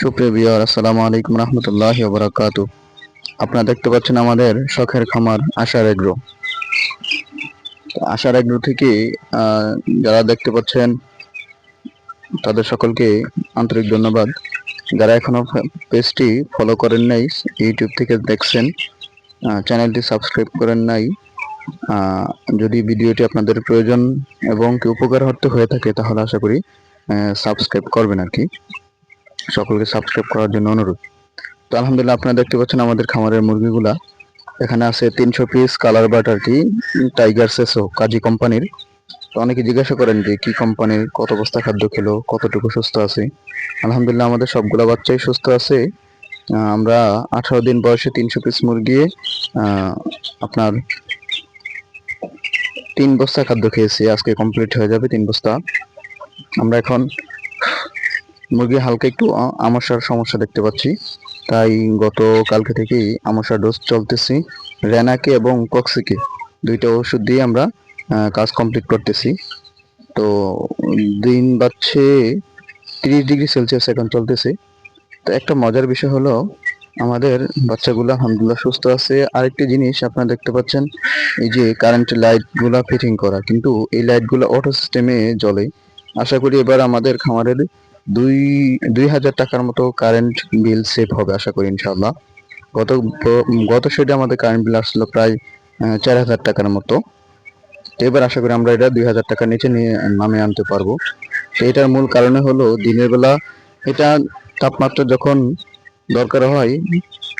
সুপ্রিয় বিয়ার আসসালামু আলাইকুম রহমতুল্লাহ বরাকাত আপনারা দেখতে পাচ্ছেন আমাদের শখের খামার আশার এগ্রো। আশার এগ্রো থেকে যারা দেখতে পাচ্ছেন, তাদের সকলকে আন্তরিক ধন্যবাদ। যারা এখনও পেজটি ফলো করেন নাই, ইউটিউব থেকে দেখছেন চ্যানেলটি সাবস্ক্রাইব করেন নাই যদি ভিডিওটি আপনাদের প্রয়োজন এবং কি উপকার হতে হয়ে থাকে, তাহলে আশা করি সাবস্ক্রাইব করবেন আর কি। সকলকে সাবস্ক্রাইব করার জন্য অনুরোধ। তো আলহামদুলিল্লাহ আপনারা দেখতে পাচ্ছেন আমাদের খামারের মুরগিগুলা। এখানে আছে তিনশো পিস কালার বাট আর কি টাইগার সেসো কাজী কোম্পানির তো অনেকে জিজ্ঞাসা করেন যে, কি কোম্পানির কত বস্তা খাদ্য খেলো, কতটুকু সুস্থ আছে? আলহামদুলিল্লাহ আমাদের সবগুলা বাচ্চাই সুস্থ আছে। আমরা আঠারো দিন বয়সে তিনশো পিস মুরগি আপনার তিন বস্তা খাদ্য খেয়েছি। আজকে কমপ্লিট হয়ে যাবে তিন বস্তা। আমরা এখন মুরগি হালকা একটু আমাশার সমস্যা দেখতে পাচ্ছি। তাই গত কালকে থেকেই আমাশার ডোজ চলতেছি রেনাকে এবং কক্সিকে। দুইটা ওষুধ দিয়ে আমরা কাজ কমপ্লিট করতেছি। তো দিন বাচ্চে তিরিশ ডিগ্রি সেলসিয়াস এখন চলতেছে। তো একটা মজার বিষয় হলো, আমাদের বাচ্চাগুলো আলহামদুলিল্লাহ সুস্থ আছে। আরেকটি জিনিস আপনারা দেখতে পাচ্ছেন, এই যে কারেন্টের লাইটগুলা ফিটিং করা। কিন্তু এই লাইটগুলো অটো সিস্টেমে জ্বলে। আশা করি এবার আমাদের খামারের দুই দুই হাজার টাকার মতো কারেন্ট বিল সেভ হবে, আশা করি ইনশাল্লাহ গত গত সেটে আমাদের কারেন্ট বিল আসলো প্রায় চার হাজার টাকার মতো। তো এবার আশা করি আমরা এটা দুই হাজার টাকার নিচে নিয়ে নামে আনতে পারব। তো এটার মূল কারণে হলো দিনের বেলা এটা তাপমাত্রা যখন দরকার হয়,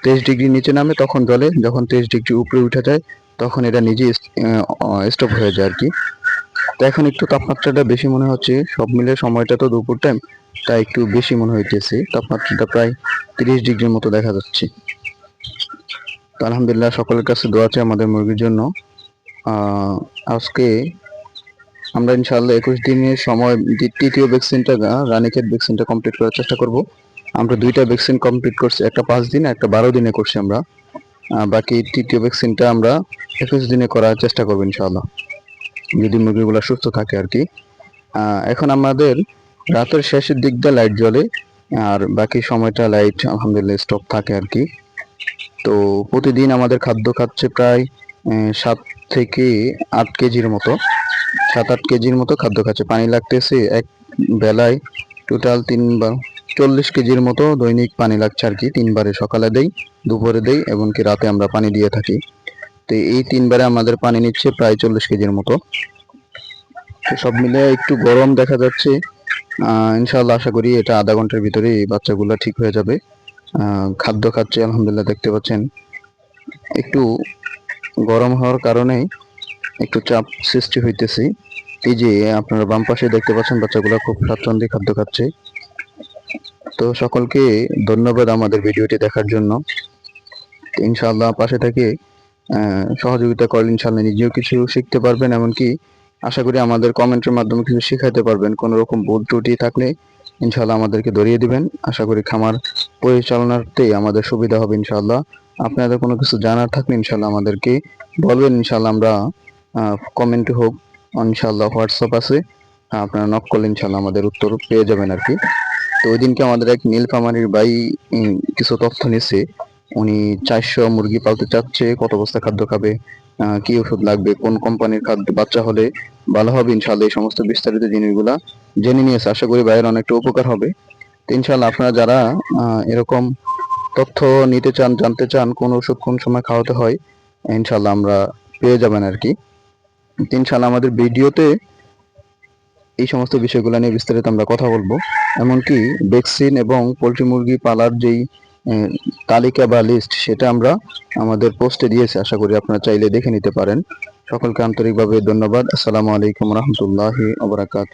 তেইশ ডিগ্রি নিচে নামে তখন জলে, যখন তেইশ ডিগ্রি উপরে উঠে যায়, তখন এটা নিজেই স্টপ হয়ে যায় আর কি। তো এখন একটু তাপমাত্রাটা বেশি মনে হচ্ছে। সব মিলে সময়টা তো দুপুর টাইম তাই একটু বেশি মনে হইতেছে। তাপমাত্রাটা প্রায় তিরিশ ডিগ্রির মতো দেখা যাচ্ছে। তো আলহামদুলিল্লাহ সকলের কাছে দোয়া আছে আমাদের মুরগির জন্য। আজকে আমরা ইনশাআল্লাহ একুশ দিনের সময় তৃতীয় ভ্যাকসিনটা রানিকেট ভ্যাকসিনটা কমপ্লিট করার চেষ্টা করব। আমরা দুইটা ভ্যাকসিন কমপ্লিট করছি, একটা পাঁচ দিনে, একটা বারো দিনে করছি আমরা। বাকি তৃতীয় ভ্যাকসিনটা আমরা একুশ দিনে করার চেষ্টা করব ইনশাআল্লাহ। যদি মুরগিগুলো সুস্থ থাকে আর কি। এখন আমাদের রাতের শেষের দিক দিয়ে লাইট জ্বলে, আর বাকি সময়টা লাইট আলহামদুলিল্লাহ স্টপ থাকে আর কি। তো প্রতিদিন আমাদের খাদ্য খাচ্ছে প্রায় সাত থেকে আট কেজির মতো। সাত আট কেজির মতো খাদ্য খাচ্ছে। পানি লাগতেছে এক বেলায় টোটাল তিনবার, চল্লিশ কেজির মতো দৈনিক পানি লাগছে আর কি। তিনবারে সকালে দেই, দুপুরে দেই, এবং কি রাতে আমরা পানি দিয়ে থাকি। তো এই তিনবারে আমাদের পানি নিচ্ছে প্রায় চল্লিশ কেজির মতো। তো সব মিলে একটু গরম দেখা যাচ্ছে। ইনশাল্লাহ আশা করি এটা আধা ঘণ্টার ভিতরে এই বাচ্চাগুলো ঠিক হয়ে যাবে। খাদ্য খাচ্ছে, আলহামদুলিল্লাহ দেখতে পাচ্ছেন। একটু গরম হওয়ার কারণে একটু চাপ সৃষ্টি হইতেছে। এই যে আপনারা বাম পাশে দেখতে পাচ্ছেন বাচ্চাগুলো খুব স্বাচ্ছন্দ্যে খাদ্য খাচ্ছে। তো সকলকে ধন্যবাদ আমাদের ভিডিওটি দেখার জন্য। ইনশাআল্লাহ পাশে থেকে সহযোগিতা করলে ইনশাল্লাহ নিজেও কিছু শিখতে পারবেন এমনকি আশা করি আমাদের কমেন্টের মাধ্যমে কিছু শেখাতে পারবেন। কোনো রকম ভুল ত্রুটি থাকলে ইনশাল্লাহ আমাদেরকে ধরিয়ে দিবেন। আশা করি খামার পরিচালনাতে আমাদের সুবিধা হবে ইনশাল্লাহ আপনাদের কোনো কিছু জানার থাকলে ইনশাআল্লাহ আমাদেরকে বলবেন। ইনশাল্লাহ আমরা কমেন্ট হোক ইনশাল্লাহ হোয়াটসঅ্যাপ আছে। আপনারা নক করলে ইনশাআল্লাহ আমাদের উত্তর পেয়ে যাবেন আর কি তো ওই দিনকে আমাদের এক নীলফামারীর উম, কিছু তথ্য নিচ্ছে উনি চারশো মুরগি পালতে চাচ্ছে, কত বস্তা খাদ্য খাবে কি ওষুধ লাগবে, কোন কোম্পানির খাদ্য বাচ্চা হলে ভালো হবে, ইনশাআল্লাহ এই সমস্ত বিস্তারিত জিনিসগুলা জেনে নিয়েছে আশা করি ভাইয়ের অনেকটা উপকার হবে। তো ইনশাআল্লাহ আপনারা যারা এরকম তথ্য নিতে চান, জানতে চান, কোন ওষুধ কোন সময় খাওয়াতে হয়, ইনশাআল্লাহ আমরা পেয়ে যাবেন আর কি। তো ইনশাআল্লাহ আমাদের ভিডিওতে এই সমস্ত বিষয়গুলো নিয়ে বিস্তারিত আমরা কথা বলব। এমনকি ভ্যাকসিন এবং পোলট্রি মুরগি পালার যেই তালিকা বা লিস্ট সেটা আমরা আমাদের পোস্টে দিয়েছি, আশা করি আপনারা চাইলে দেখে নিতে পারেন। সকলকে আন্তরিকভাবে ধন্যবাদ। আসসালামু আলাইকুম রহমতুল্লাহি ওবরাকাত